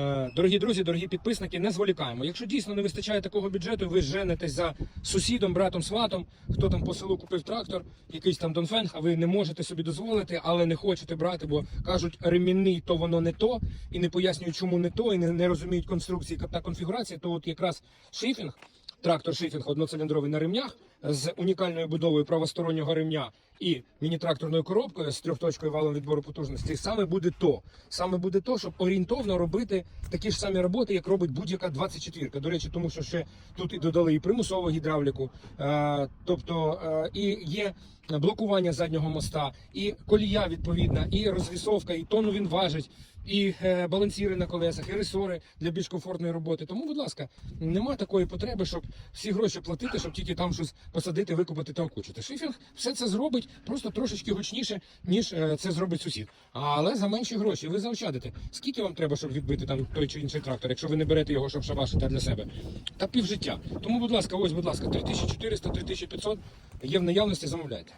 Е, Дорогі друзі, дорогі підписники, не зволікаємо. Якщо дійсно не вистачає такого бюджету, ви женетесь за сусідом, братом, сватом, хто там по селу купив трактор, якийсь там Донфенг, а ви не можете собі дозволити, але не хочете брати, бо кажуть, ремінний то воно не то, і не пояснюють, чому не то, і не, не розуміють конструкції та конфігурації, то от якраз шифінг, трактор шифінг одноциліндровий на ремнях з унікальною будовою правостороннього ремня і міні-тракторною коробкою з трьохточкою валом відбору потужності, саме буде то. Саме буде то, щоб орієнтовно робити такі ж самі роботи, як робить будь-яка 24. До речі, тому що ще тут і додали і примусову гідравліку, е, тобто е, і є блокування заднього моста, і колія відповідна, і розвісовка, і тонну він важить. І е, балансіри на колесах, і ресори для більш комфортної роботи. Тому, будь ласка, нема такої потреби, щоб всі гроші платити, щоб тільки там щось посадити, викупити та окучити. Шифінг все це зробить просто трошечки гучніше, ніж е, це зробить сусід. Але за менші гроші ви заощадите. Скільки вам треба, щоб відбити там той чи інший трактор, якщо ви не берете його, щоб шабашити для себе? Та півжиття. Тому, будь ласка, ось, будь ласка, 3400, 3500 є в наявності, замовляйте.